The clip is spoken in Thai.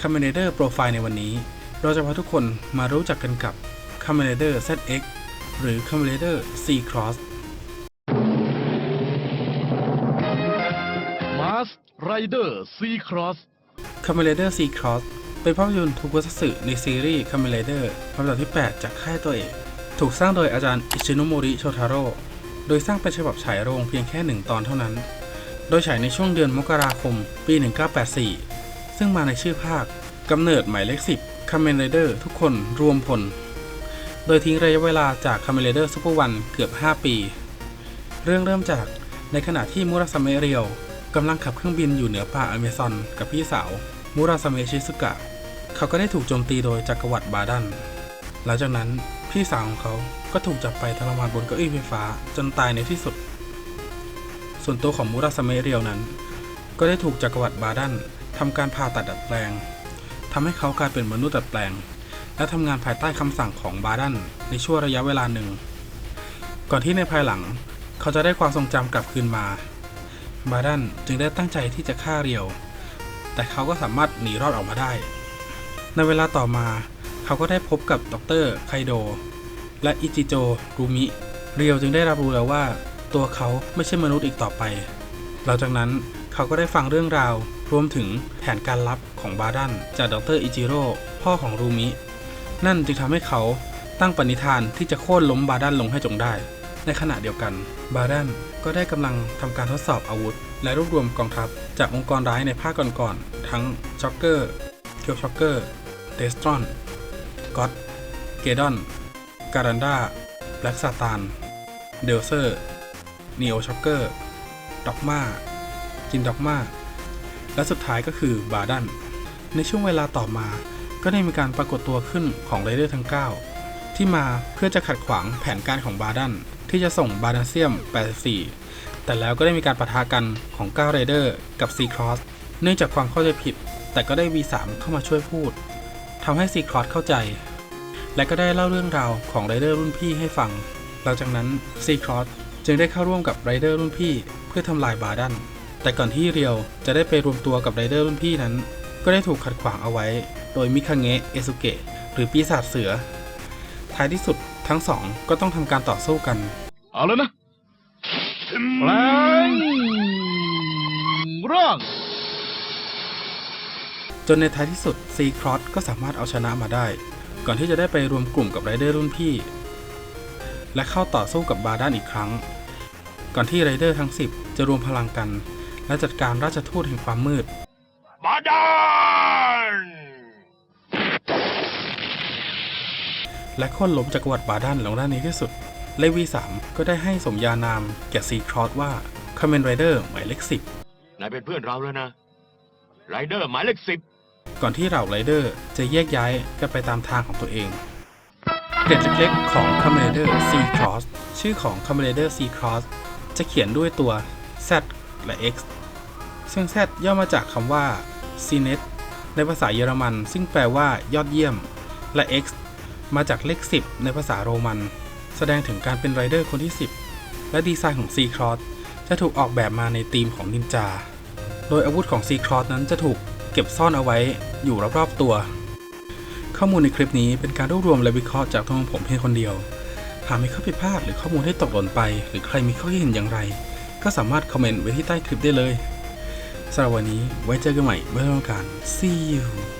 c o m m a n d e r Profile ในวันนี้ เราจะพาทุกคนมารู้จักกันกับ c o m m a n d e r ZX หรือ c o m m a n d e r C Cross Mars Rider C Cross c o m m a n d e r C Cross เป็นภาพยนตร์ทูกุซัตสึในซีรีส์ c o m m a n d e r ลำดับที่ 8 จากค่ายตัวเอกถูกสร้างโดยอาจารย์อิชิโนโมริโชทาโร่โดยสร้างเป็นฉบับฉายโรงเพียงแค่หนึ่งตอนเท่านั้น โดยฉายในช่วงเดือนมกราคมปี 1984 ซึ่งมาในชื่อภาคกำเนิดหมายเลข 10 c o m m a n d e r ทุกคนรวมพล โดยทิ้งระยะเวลาจาก c o m m a n d e r Super One เกือบ 5 ปี เรื่องเริ่มจากในขณะที่มุราซาเมเรียวกำลังขับเครื่องบินอยู่เหนือป่าอเมซอนกับพี่สาวมุราซาเมชิซุกะ เขาก็ได้ถูกโจมตีโดยจักรวรรดิบาดัน หลังจากนั้นพี่สาวของเขาก็ถูกจับไปทรมานบนเก้าอี้ไฟฟ้าจนตายในที่สุด ส่วนตัวของมุราซาเมเรียวนั้น ก็ได้ถูกจักรวรรดิบาดัน ทำการผ่าตัดดัดแปลงทำให้เขากลายเป็นมนุษย์ดัดแปลง และทำงานภายใต้คำสั่งของบาดันในช่วงระยะเวลาหนึ่ง ก่อนที่ในภายหลังเขาจะได้ความทรงจำกลับคืนมา บาดันจึงได้ตั้งใจที่จะฆ่าเรียว แต่เขาก็สามารถหนีรอดออกมาได้ ในเวลาต่อมาเขาก็ได้พบกับดรไคโด และอิจิโจรูมิ เรียวจึงได้รับรู้แล้วว่า ตัวเขาไม่ใช่มนุษย์อีกต่อไป หลังจากนั้น เขาก็ได้ฟังเรื่องราว รวมถึงแผนการลับของบาดันจากดรอิจิโร่พ่อของรูมิ นั่นจึงทำให้เขาตั้งปณิธานที่จะโค่นล้มบาดันลงให้จงได้ ในขณะเดียวกัน บาดันก็ได้กำลังทำการทดสอบอาวุธ และรวบรวมกองทัพจากองค์กรร้ายในภาคก่อนๆ ทั้งช็อกเกอร์ เคียวช็อกเกอร์ เดสตรอน ก็ตเกดอน การันดาแบล็กซาตาน เดลเซอร์นีโอช็อกเกอร์ด็อกมา จินด็อกมาและสุดท้ายก็คือบาดัน ในช่วงเวลาต่อมา ก็ได้มีการปรากฏตัวขึ้นของไรเดอร์ทั้ง 9 ที่มาเพื่อจะขัดขวางแผนการของบาดัน ที่จะส่งบาดันเซียม 84 แต่แล้วก็ได้มีการปะทะกันของ9ไรเดอร์กับ C Cross เนื่องจากความเข้าใจผิด แต่ก็ได้ V3 เข้ามาช่วยพูดทำให้ C Cross เข้าใจ และก็ได้เล่าเรื่องราวของไรเดอร์รุ่นพี่ให้ฟัง หลังจากนั้น C Cross จึงได้เข้าร่วมกับไรเดอร์รุ่นพี่ เพื่อทำลายบาดัน แต่ก่อนที่เรียวจะได้ไปรวมตัวกับไรเดอร์รุ่นพี่นั้น ก็ได้ถูกขัดขวางเอาไว้ โดยมิคาเงะเอซุเกะหรือปีศาจเสือ ท้ายที่สุดทั้งสองก็ต้องทำการต่อสู้กัน เอาแล้วนะแปลงร่างจนในท้ายที่สุดซีครอสก็สามารถเอาชนะมาได้ ก่อนที่จะได้ไปรวมกลุ่มกับไรเดอร์รุ่นพี่ และเข้าต่อสู้กับบาดานอีกครั้ง ก่อนที่ไรเดอร์ทั้ง 10 จะรวมพลังกัน และจัดการราชทูตแห่งความมืด บาดานและโค่นล้มจักรวรรดิบาดันลงด้านนี้ที่สุด เลวีสามก็ได้ให้สมญานามแก่ซีครอสว่าค o มเมนไรเดอร์หมายเลขสิบนายเป็นเพื่อนเราแล้วนะไรเดอร์หมายเลขสิบก่อนที่เหล่าไรเดอร์จะแยกย้ายกันไปตามทางของตัวเองเกร็ดเล็กๆของ c o m m a n d e r C Cross ชื่อของ c o m m a n d e r C Cross จะเขียนด้วยตัว Z และ X ซึ่ง Z ย่อมาจากคำว่า c n e t ในภาษาเยอรมัน ซึ่งแปลว่ายอดเยี่ยม และ X มาจากเลข 10 ในภาษาโรมัน แสดงถึงการเป็นไรเดอร์คนที่ 10 และดีไซน์ของ C Cross จะถูกออกแบบมาในธีมของนินจา โดยอาวุธของ C Cross นั้นจะถูกเก็บซ่อนเอาไว้อยู่รอบๆตัว ข้อมูลในคลิปนี้เป็นการรวบรวมและวิเคราะห์จากตัวของผมเพียงคนเดียว หากมีข้อผิดพลาดหรือข้อมูลที่ตกหล่นไป หรือใครมีข้อคิดเห็นอย่างไร ก็สามารถคอมเมนต์ไว้ที่ใต้คลิปได้เลย สำหรับวันนี้ไว้เจอกันใหม่เมื่อต้องการ see you